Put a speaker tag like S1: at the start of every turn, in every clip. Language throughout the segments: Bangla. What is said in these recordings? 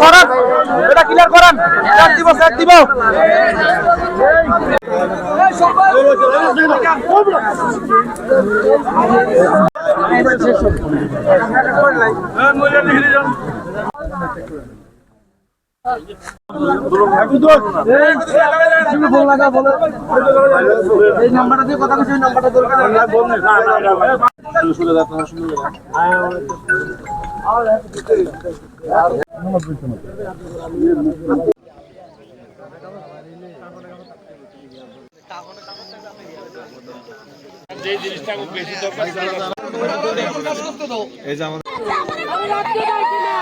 S1: সরান। এটা ক্লিয়ার করান। স্যার দিব স্যার দিব এই নাম্বারটা দিয়ে কথা বলছি, ওই নাম্বারটা দরকার
S2: আমি রাখতে পারছি না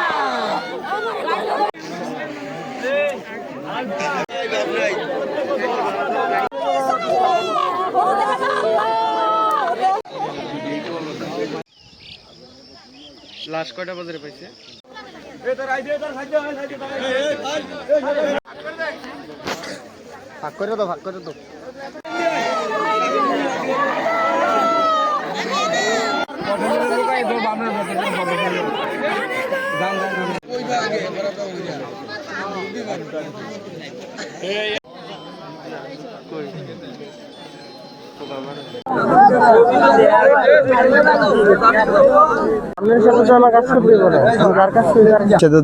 S1: লাশ কয়টা বাজারে পাইছে? ভাগ করে দাও ভাগ করে
S3: সেটা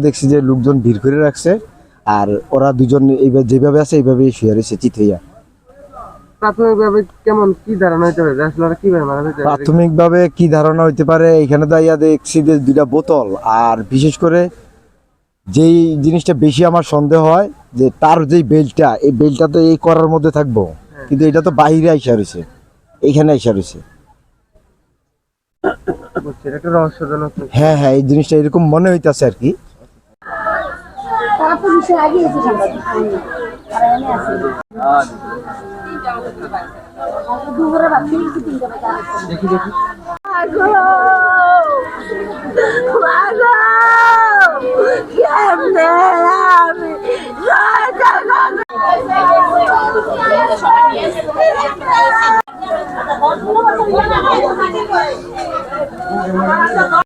S3: দেখছি যে লোকজন ভিড় করে রাখছে আর ওরা দুজন এইভাবে যেভাবে আছে এইভাবেই শুয়ে রয়েছে চিত হইয়া
S1: প্রাথমিকভাবে কেমন কি ধারণা হইতে পারে? আসলে কীভাবে মারা যেতে
S3: প্রাথমিকভাবে কি ধারণা হইতে পারে? এখানে দাঁড়িয়ে দেখছি যে দুইটা বোতল আর বিশেষ করে যেই জিনিসটা বেশি আমার সন্দেহ হয় যে তার যেই বেলটা এই বেলটা তো এই করার মধ্যে থাকব। কিন্তু এটা তো বাইরে আইসা রয়েছে এইখানে আইসা রয়েছে। হ্যাঁ হ্যাঁ এই জিনিসটা এরকম মনে হইতাছে আর কি।
S2: আগে এসে সাংবাদিক তারা এনে আছে দুপুরে ভাবছি কি তিনটা বাজে আসছে
S1: দেখি দেখি
S2: মাগো মাগো কেমনে আমি রাজা